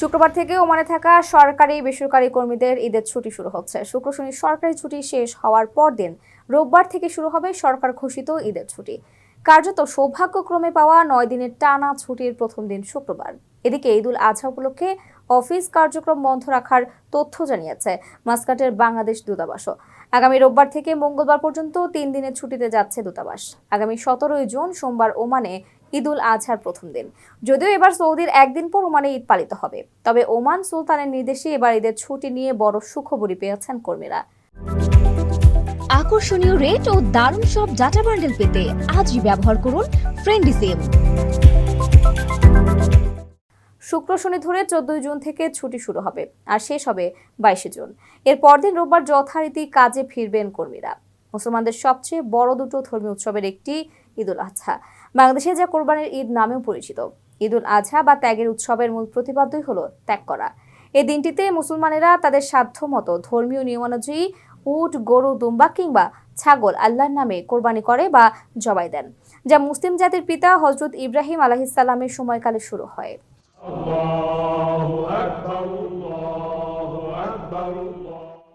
শুক্রবার থেকে ওমানে থাকা সরকারি বেসরকারি কর্মীদের ঈদের ছুটি শুরু হচ্ছে। শুক্র শনি সরকারি ছুটি শেষ হওয়ার পর দিন রোববার থেকে শুরু হবে সরকার ঘোষিত ঈদের ছুটি। কার্যত সৌভাগ্যক্রমে পাওয়া নয় দিনের টানা ছুটির প্রথম দিন শুক্রবার। এদিকে ঈদুল আজহা উপলক্ষে অফিস কার্যক্রম বন্ধ রাখার তথ্য জানিয়েছে মাস্কাটের বাংলাদেশ দূতাবাসও আগামী রোববার থেকে মঙ্গলবার পর্যন্ত তিন দিনের ছুটিতে যাচ্ছে দূতাবাস। আগামী সতেরোই জুন সোমবার ওমানে ঈদুল আজহার প্রথম দিন। যদিও এবার সৌদির একদিন পর ওমানে ঈদ পালিত হবে। তবে ওমান সুলতানের নির্দেশে এবার ঈদের ছুটি নিয়ে বড় সুখবরই পেয়েছেন কর্মীরা। আকর্ষণীয় রেট ও দারুণ সব ডাটা বান্ডেল পেতে আজই ব্যবহার করুন ফ্রেন্ডি সিম শুক্র শনি ধরে চোদ্দই জুন থেকে ছুটি শুরু হবে আর শেষ হবে বাইশে জুন। এর পরদিন রোববার যথারীতি কাজে ফিরবেন কর্মীরা। মুসলমানদের সবচেয়ে বড় দুটো ধর্মীয় উৎসবের একটি ঈদুল আজহা বাংলাদেশে যা কোরবানির ঈদ নামেও পরিচিত। ঈদুল আজহা বা ত্যাগের উৎসবের মূল প্রতিপাদ্যই হলো ত্যাগ করা। এই দিনটিতে মুসলমানেরা তাদের সাধ্য মতো ধর্মীয় নিয়মানুযায়ী উট, গরু, দুম্বা কিংবা ছাগল আল্লাহর নামে কোরবানি করে বা জবাই দেন, যা মুসলিম জাতির পিতা হজরত ইব্রাহিম আলাহিসাল্লামের সময়কালে শুরু হয়।